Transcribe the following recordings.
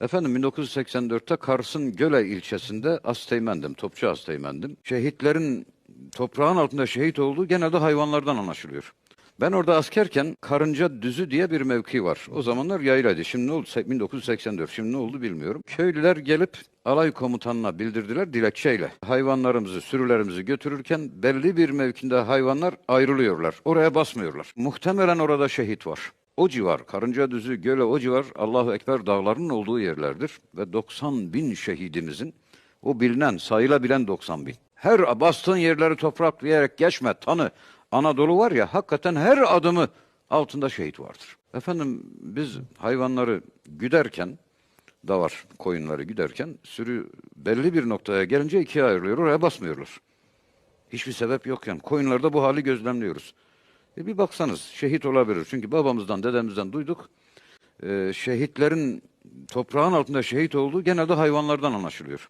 Efendim 1984'te Kars'ın Göle ilçesinde Asteğmendim, Topçu Asteğmendim. Şehitlerin toprağın altında şehit olduğu genelde hayvanlardan anlaşılıyor. Ben orada askerken Karınca Düzü diye bir mevki var. O zamanlar yaylaydı. Şimdi ne oldu? 1984. Şimdi ne oldu bilmiyorum. Köylüler gelip alay komutanına bildirdiler dilekçeyle. Hayvanlarımızı, sürülerimizi götürürken belli bir mevkinde hayvanlar ayrılıyorlar. Oraya basmıyorlar. Muhtemelen orada şehit var. O civar, Karınca Düzü, Göle o civar Allahu Ekber dağlarının olduğu yerlerdir. Ve 90 bin şehidimizin, o bilinen, sayılabilen 90 bin. Her bastığın yerleri topraklayarak geçme, tanı. Anadolu var ya, hakikaten her adımı altında şehit vardır. Efendim biz hayvanları güderken, da var koyunları güderken, sürü belli bir noktaya gelince ikiye ayrılıyor, oraya basmıyorlar. Hiçbir sebep yok yani. Koyunlarda bu hali gözlemliyoruz. E bir baksanız şehit olabilir. Çünkü babamızdan, dedemizden duyduk. Ee, şehitlerin toprağın altında şehit olduğu genelde hayvanlardan anlaşılıyor.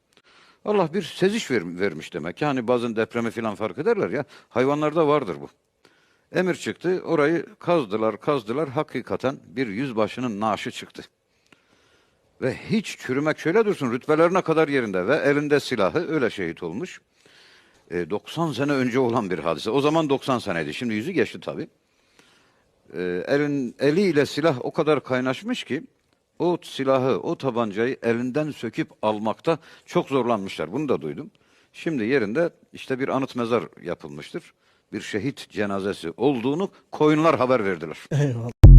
Allah bir seziş ver- vermiş demek. Yani bazen depremi falan fark ederler ya. Hayvanlarda vardır bu. Emir çıktı. Orayı kazdılar, kazdılar. Hakikaten bir yüzbaşının naaşı çıktı. Ve hiç çürümek şöyle dursun rütbelerine kadar yerinde ve elinde silahı öyle şehit olmuş. E, 90 sene önce olan bir hadise. O zaman 90 seneydi. Şimdi yüzü geçti tabii. E, elin eliyle silah o kadar kaynaşmış ki o silahı, o tabancayı elinden söküp almakta çok zorlanmışlar. Bunu da duydum. Şimdi yerinde işte bir anıt mezar yapılmıştır. Bir şehit cenazesi olduğunu koyunlar haber verdiler. Eyvallah.